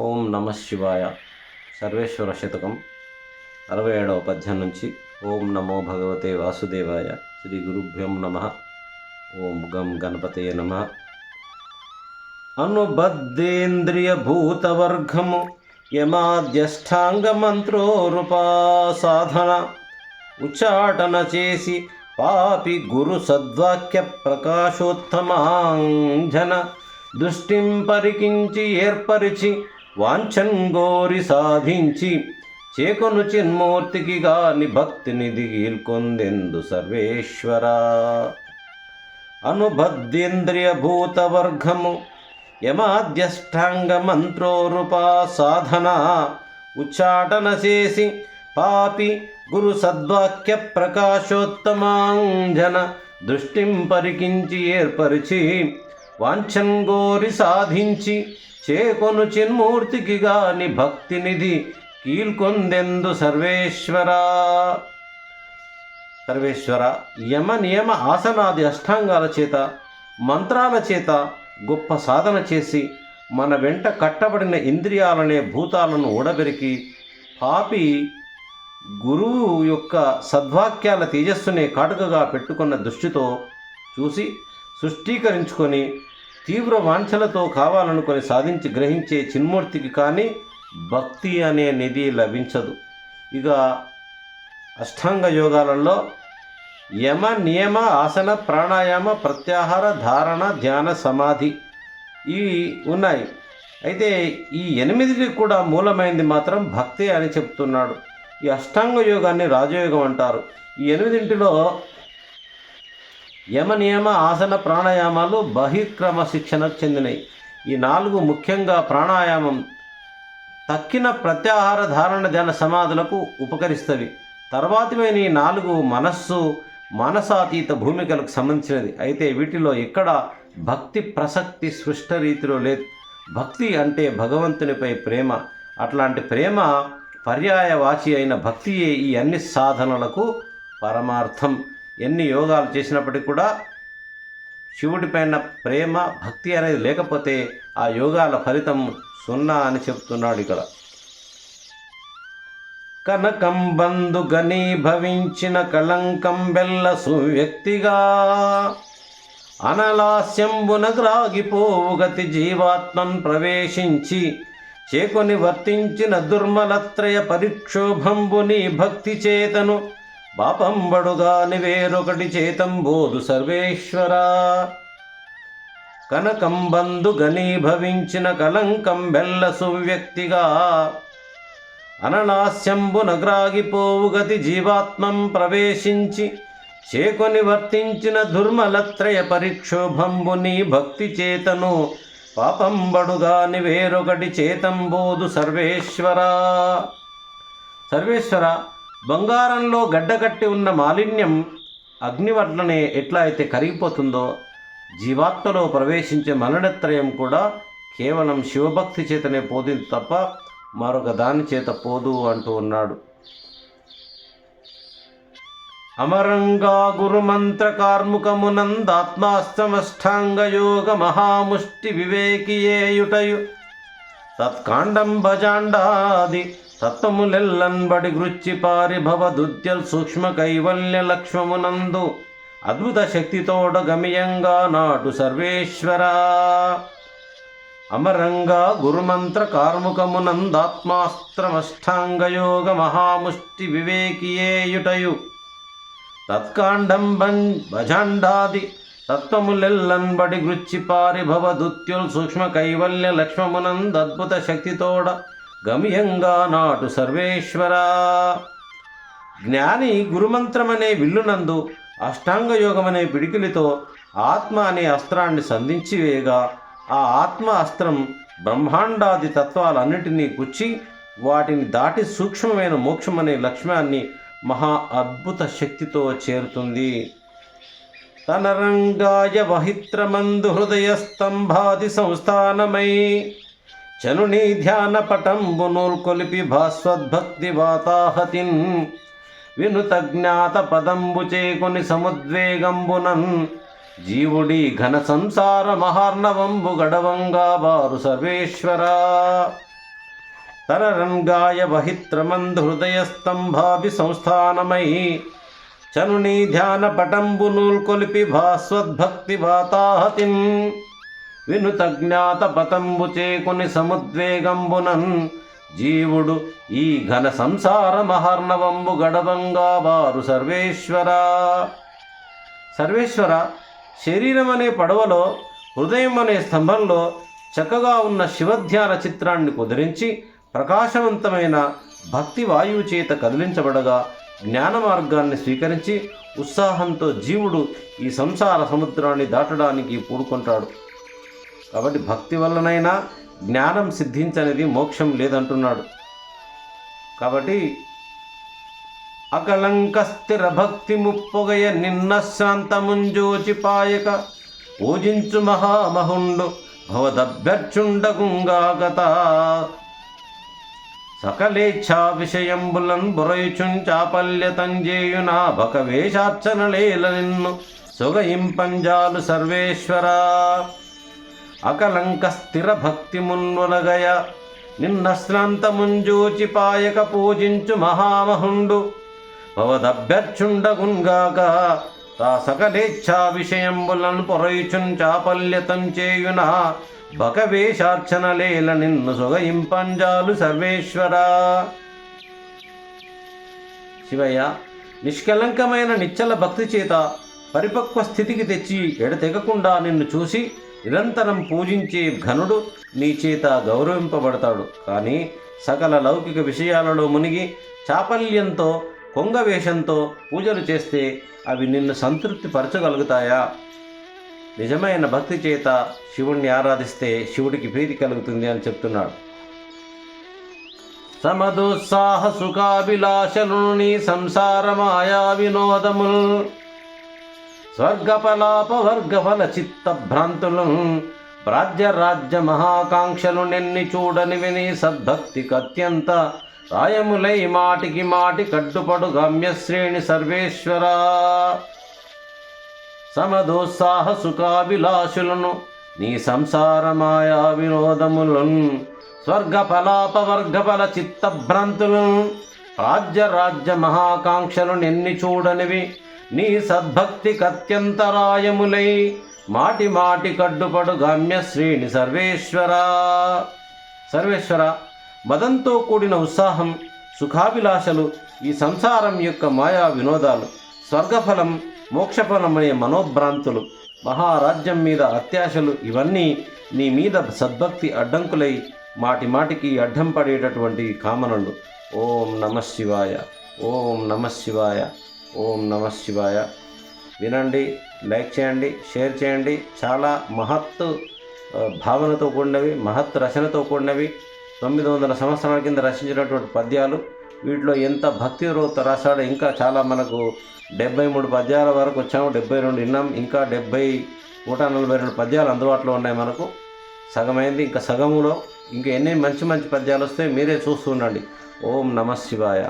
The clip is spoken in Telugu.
ఓం నమ శివాయ. సర్వేశ్వర శతకం అరవై ఏడవ పద్యం నుంచి ఓం నమో భగవతే వాసుదేవాయ. శ్రీ గురుభ్యం నమ. ఓం గం గణపతే నమ. అనుబద్ధేంద్రియ భూతవర్గము యమాద్యష్టాంగ మంత్రోరుపా సాధన ఉచ్చాటన చేసి పాపి గురు సద్వాక్య ప్రకాశోత్తమాంజన దృష్టిం పరికించి ఏర్పరిచి వాంఛన్ గోరి సాధించి చేకొను చిన్మూర్తికి గాని భక్తిని దిగిల్కొందెందు సర్వేశ్వర. అనుబద్ధేంద్రియ భూతవర్గము యమాద్యష్టాంగ మంత్రోరుపా సాధన ఉచ్చాటన చేసి పాపి గురు సద్వాక్య ప్రకాశోత్తమాంజన దృష్టిం పరికించి ఏర్పరిచి వాంఛన్ గోరి సాధించి చేకొను చిన్మూర్తికి గాని భక్తినిధి కీల్కొందెందు సర్వేశ్వరా. సర్వేశ్వర యమ నియమ ఆసనాది అష్టాంగాల చేత మంత్రాల చేత గొప్ప సాధన చేసి మన వెంట కట్టబడిన ఇంద్రియాలనే భూతాలను ఊడబెరికి పాపి గురువు యొక్క సద్వాక్యాల తేజస్సునే కాటుకగా పెట్టుకున్న దృష్టితో చూసి సృష్టీకరించుకొని తీవ్ర వాంఛలతో కావాలనుకొని సాధించి గ్రహించే చిన్మూర్తికి కానీ భక్తి అనే నిధి లభించదు. ఇక అష్టాంగ యోగాలలో యమ నియమ ఆసన ప్రాణాయామ ప్రత్యాహార ధారణ ధ్యాన సమాధి ఇవి ఉన్నాయి. అయితే ఈ ఎనిమిదికి కూడా మూలమైంది మాత్రం భక్తి అని చెప్తున్నాడు. ఈ అష్టాంగ యోగాన్ని రాజయోగం అంటారు. ఈ ఎనిమిదింటిలో యమ నియమ ఆసన ప్రాణాయామాలు బహిర్క్రమ శిక్షణకు చెందినవి ఈ నాలుగు ముఖ్యంగా ప్రాణాయామం తక్కిన ప్రత్యాహార ధారణ ధ్యాన సమాధులకు ఉపకరిస్తవి. తర్వాతమైన ఈ నాలుగు మనస్సు మానసాతీత భూమికలకు సంబంధించినది. అయితే వీటిలో ఎక్కడ భక్తి ప్రసక్తి సృష్ట రీతిలో లేదు. భక్తి అంటే భగవంతునిపై ప్రేమ. అట్లాంటి ప్రేమ పర్యాయవాచి అయిన భక్తియే ఈ అన్ని సాధనలకు పరమార్థం. ఎన్ని యోగాలు చేసినప్పటికీ కూడా శివుడిపైన ప్రేమ భక్తి అనేది లేకపోతే ఆ యోగాల ఫలితం సున్నా అని చెప్తున్నాడు ఇక్కడ. కనకం బంధు గనీభవించిన కళంకం బెల్ల సువ్యక్తిగా అనలాస్యంబున గ్రాగిపోవు గతి జీవాత్మన్ ప్రవేశించి చేకొని వర్తించిన దుర్మలత్రయ పరిక్షోభంబుని భక్తి చేతను పాపంబడుగాని వేరొకటి చేతంబోదు సర్వేశ్వరా. కనకంబందు గనీభవించిన కలంకం బెల్ల సువ్యక్తిగా. అననాస్యంబునగ్రాగిపోవు గతి జీవాత్మం ప్రవేశించి చేకొని వర్తించిన దుర్మలత్రయ పరిక్షోభంబుని భక్తి చేతను. పాపంబడుగాని వేరొకటి చేతంబోదు సర్వేశ్వరా. సర్వేశ్వర బంగారంలో గడ్డగట్టి ఉన్న మాలిన్యం అగ్నివట్లనే ఎట్లా అయితే కరిగిపోతుందో జీవాత్మలో ప్రవేశించే మలనత్రయం కూడా కేవలం శివభక్తి చేతనే పోదింది తప్ప మరొక దాని చేత పోదు అంటూ ఉన్నాడు. అమరంగా గురుమంత్ర కార్ముకమునందాత్మాస్తమష్టాంగ యోగ మహాముష్టి వివేకియేయుటయు. తత్కాండం భజాండాది తత్వములెల్లన్బడి గృచ్చి పారి భవదుద్యల్ సూక్ష్మ కైవల్య లక్ష్మమునందు అద్భుత శక్తితోడ గమియంగా నాటు సర్వేశ్వరా. అమరంగా గురుమంత్ర కార్ముకమునందాత్మాస్త్రమష్టాంగయోగ మహాముష్టి వివేకియేయుటయు తత్కాండం బం భజాండాది తత్వములెల్లన్బడి గృచ్చి పారి భవదుత్యుల్ సూక్ష్మ కైవల్య లక్ష్మమునందద్భుత శక్తితోడ గమ్యంగా నాటు సర్వేశ్వరా. జ్ఞాని గురుమంత్రమనే విల్లునందు అష్టాంగ యోగమనే పిడికిలితో ఆత్మ అనే అస్త్రాన్ని సంధించి వేయగా ఆ ఆత్మ అస్త్రం బ్రహ్మాండాది తత్వాలన్నిటినీ గుచ్చి వాటిని దాటి సూక్ష్మమైన మోక్షమనే లక్ష్యాన్ని మహా అద్భుత శక్తితో చేరుతుంది. తనరంగాయ వహిత్రమందు హృదయ స్తంభాది సంస్థానమై చనుని ధ్యాన పటంబునుల్ కొలిపి భాస్వద్భక్తి వాతాహతిన్. వినుత జ్ఞాత పదంబు చేకొని సముద్వేగంబునన్. జీవుడి ఘన సంసార మహార్ణవంబు గడవంగా బారు సర్వేశ్వర. తరరంగాయ వహిత్రమందు హృదయస్తంభాభి సంస్థానమై చనుని ధ్యాన పటంబు నూల్కొలిపి భాస్వద్భక్తి వాతాహతిన్. వినుతజ్ఞాత పతంబు చేకొని సముద్వేగంబునన్ జీవుడు ఈ ఘన సంసార మహర్ణవంబు గడవంగా వారు సర్వేశ్వర. సర్వేశ్వర శరీరం అనే పడవలో హృదయం అనే స్తంభంలో చక్కగా ఉన్న శివధ్యాన చిత్రాన్ని కుదిరించి ప్రకాశవంతమైన భక్తి వాయువు చేత కదిలించబడగా జ్ఞాన మార్గాన్ని స్వీకరించి ఉత్సాహంతో జీవుడు ఈ సంసార సముద్రాన్ని దాటడానికి పూడుకుంటాడు. కాబట్టి భక్తి వల్లనైనా జ్ఞానం సిద్ధించనిది మోక్షం లేదంటున్నాడు. కాబట్టి అకళంక స్థిర భక్తి ముప్పొగయ నిన్న శాంతముంజోచిపాయక పూజించు మహామహుండు భవదభ్యర్చుండగుంగాగత సకలేచ్ఛా విషయంబులన్ బురయుచుంచాపల్య తంజేయునా భక వేషార్చనలేల నిన్ను సొగయింపంజాలు సర్వేశ్వరా. అకలంక స్థిర భక్తి మున్వలగయ నిన్న శ్రాంతముంజూచి పాయక పూజించు మహామహుండు. భవదభ్యర్చుండగున్గాక తా సకలేచ్ఛా విషయంబులను పొరయుచున్ చాపల్యతం చేయున బకవేషార్చనలేల నిన్ను సొగయింపంజాలు సర్వేశ్వరా. శివయ్య నిష్కలంకమైన నిచ్చల భక్తి చేత పరిపక్వ స్థితికి తెచ్చి ఎడతెగకుండా నిన్ను చూసి నిరంతరం పూజించే ఘనుడు నీ చేత గౌరవింపబడతాడు. కానీ సకల లౌకిక విషయాలలో మునిగి చాపల్యంతో కొంగవేషంతో పూజలు చేస్తే అవి నిన్ను సంతృప్తి పరచగలుగుతాయా? నిజమైన భక్తి చేత శివుణ్ణి ఆరాధిస్తే శివుడికి ప్రీతి కలుగుతుంది అని చెప్తున్నాడు. సమదుత్సాహ సుఖాభిలాషలు నీ సంసార మాయా వినోదముల్ స్వర్గపలాప వర్గఫల చిత్త భ్రాంతులు రాజ్య మహాకాంక్షలు నిన్ని చూడని విని సద్భక్తికి అత్యంత రాయములై మాటికి మాటి కట్టుపడు గమ్యశ్రేణి సర్వేశ్వరా. సమదోత్సాహ సుఖాభిలాషులను నీ సంసార మాయా వినోదములను స్వర్గఫలాపవర్గఫల చిత్తభ్రాంతులను రాజ్య రాజ్య మహాకాంక్షలు నిన్ని చూడనివి నీ సద్భక్తికి అత్యంతరాయములై మాటి మాటి కడ్డుపడు గమ్య శ్రీని సర్వేశ్వరా. సర్వేశ్వర మదంతో కూడిన ఉత్సాహం సుఖాభిలాషలు ఈ సంసారం యొక్క మాయా వినోదాలు స్వర్గఫలం మోక్షఫలమనే మనోభ్రాంతులు మహారాజ్యం మీద అత్యాశలు ఇవన్నీ నీ మీద సద్భక్తి అడ్డంకులై మాటి మాటికి అడ్డం పడేటటువంటి కామనలు. ఓం నమ శివాయ ఓం నమ శివాయ. ఓం నమ శివాయ. వినండి లైక్ చేయండి షేర్ చేయండి. చాలా మహత్ భావనతో కూడినవి మహత్ రచనతో కూడినవి. తొమ్మిది వందల సంవత్సరాల కింద రచించినటువంటి పద్యాలు. వీటిలో ఎంత భక్తితో రాశాడో ఇంకా చాలా మనకు డెబ్బై మూడు పద్యాల వరకు వచ్చాము డెబ్బై రెండు విన్నాం. ఇంకా డెబ్బై నూట నలభై రెండు పద్యాలు అందుబాటులో ఉన్నాయి మనకు. సగమైంది ఇంకా సగములో. ఇంకా ఎన్ని మంచి మంచి పద్యాలు వస్తే మీరే చూస్తూ ఉండండి. ఓం నమ శివాయ.